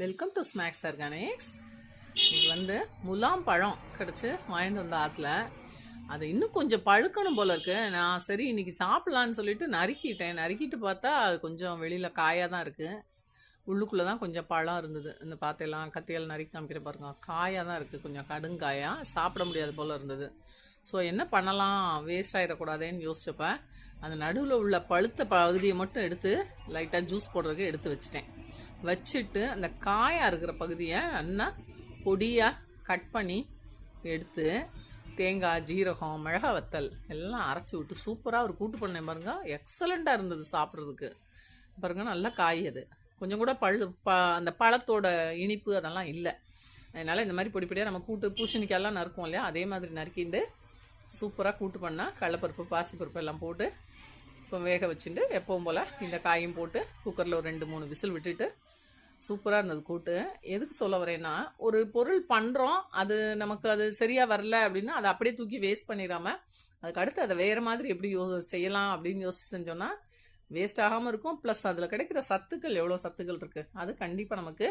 Welcome to snacks organics இது வந்து முலாம் பழம் கிடச்சி வாங்கிட்டு வந்த ஆற்றுல அது இன்னும் கொஞ்சம் பழுக்கணும் போல இருக்கு. நான் சரி இன்னைக்கு சாப்பிட்லான்னு சொல்லிட்டு நறுக்கிட்டேன். நறுக்கிட்டு பார்த்தா அது கொஞ்சம் வெளியில் காயாக தான் இருக்குது உள்ளுக்குள்ளே தான் கொஞ்சம் பழம் இருந்தது. இந்த பார்த்தெல்லாம் கத்தியால் நறுக்கி காமிக்கிற பாருங்க. காயாக தான் இருக்குது கொஞ்சம் கடுங்காயாக சாப்பிட முடியாது போல் இருந்தது. ஸோ என்ன பண்ணலாம்? வேஸ்ட் ஆகிடக்கூடாதேன்னு யோசிச்சப்ப அந்த நடுவில் உள்ள பழுத்த பகுதியை மட்டும் எடுத்து லைட்டாக ஜூஸ் போடுறதுக்கு எடுத்து வச்சுட்டேன். வச்சுட்டு அந்த காயாக இருக்கிற பகுதியை நல்லா பொடியாக கட் பண்ணி எடுத்து தேங்காய் ஜீரகம் மிளகா வத்தல் எல்லாம் அரைச்சி விட்டு சூப்பராக ஒரு கூட்டு பண்ணேன் பாருங்க. எக்ஸலண்ட்டாக இருந்தது சாப்பிட்றதுக்கு. பாருங்க நல்லா காய் அது. கொஞ்சம் கூட பழு ப அந்த பழத்தோட இனிப்பு அதெல்லாம் இல்லை. அதனால் இந்த மாதிரி பொடி பொடியாக நம்ம கூட்டு பூசணிக்காயெல்லாம் நறுக்கும் இல்லையா? அதே மாதிரி நறுக்கிட்டு சூப்பராக கூட்டு பண்ணால் கடலப்பருப்பு பாசிப்பருப்பு எல்லாம் போட்டு இப்போ வேக வச்சுட்டு எப்பவும் போல் இந்த காயும் போட்டு குக்கரில் ஒரு ரெண்டு மூணு விசில் விட்டுட்டு சூப்பராக இருந்தது கூட்டு. எதுக்கு சொல்ல வரேன்னா ஒரு பொருள் பண்ணுறோம் அது நமக்கு அது சரியாக வரல அப்படின்னா அதை அப்படியே தூக்கி வேஸ்ட் பண்ணிடாமல் அதுக்கு அடுத்து அதை வேறு மாதிரி எப்படி யோ செய்யலாம் அப்படின்னு யோசிச்சு செஞ்சோன்னா வேஸ்ட் ஆகாமல் இருக்கும். ப்ளஸ் அதில் கிடைக்கிற சத்துக்கள் எவ்வளோ சத்துக்கள் இருக்குது அது கண்டிப்பாக நமக்கு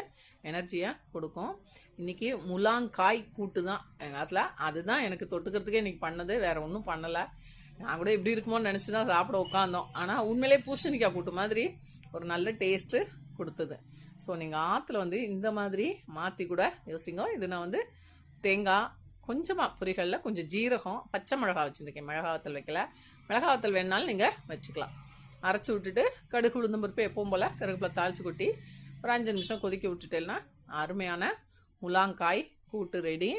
எனர்ஜியை கொடுக்கும். இன்றைக்கி முலாங்காய் கூட்டு தான். எங்கள் காலத்தில் அதுதான் எனக்கு தொட்டுக்கிறதுக்கே இன்றைக்கி பண்ணது வேறு ஒன்றும் பண்ணலை. நான் கூட எப்படி இருக்குமோன்னு நினச்சி தான் சாப்பிட உட்காந்தோம். ஆனால் உண்மையிலே பூசணிக்காய் கூட்டு மாதிரி ஒரு நல்ல டேஸ்ட்டு கொடுத்தது. ஸோ நீங்கள் ஆற்றுல வந்து இந்த மாதிரி மாற்றி கூட யோசிங்க. இது நான் வந்து தேங்காய் கொஞ்சமாக பொரிகளில் கொஞ்சம் ஜீரகம் பச்சை மிளகா வச்சுருக்கேன். மிளகாவத்தல் வைக்கல. மிளகாவத்தல் வேணாலும் நீங்கள் வச்சுக்கலாம். அரைச்சி விட்டுட்டு கடுகு உளுந்தம் பருப்பு எப்பவும் போல் கருவேப்பிலை தாளிச்சு கொட்டி ஒரு அஞ்சு நிமிஷம் கொதிக்க விட்டுட்டேன்னா அருமையான முலாங்காய் கூட்டு ரெடி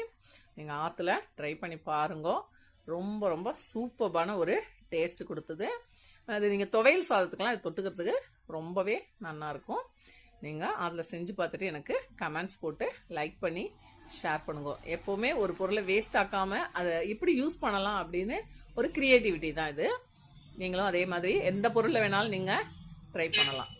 நீங்கள் ஆற்றுல ட்ரை பண்ணி பாருங்க. ரொம்ப ரொம்ப சூப்பர்பான ஒரு டேஸ்ட் கொடுத்தது. அது நீங்கள் துவையல் சாதத்துக்கெல்லாம் இது தொட்டுக்கிறதுக்கு ரொம்பவே நல்லாயிருக்கும். நீங்கள் அதில் செஞ்சு பார்த்துட்டு எனக்கு கமெண்ட்ஸ் போட்டு லைக் பண்ணி ஷேர் பண்ணுங்க. எப்போவுமே ஒரு பொருளை வேஸ்ட் ஆக்காமல் அதை எப்படி யூஸ் பண்ணலாம் அப்படின்னு ஒரு க்ரியேட்டிவிட்டி தான் இது. நீங்களும் அதே மாதிரி எந்த பொருளை வேணாலும் நீங்கள் ட்ரை பண்ணலாம்.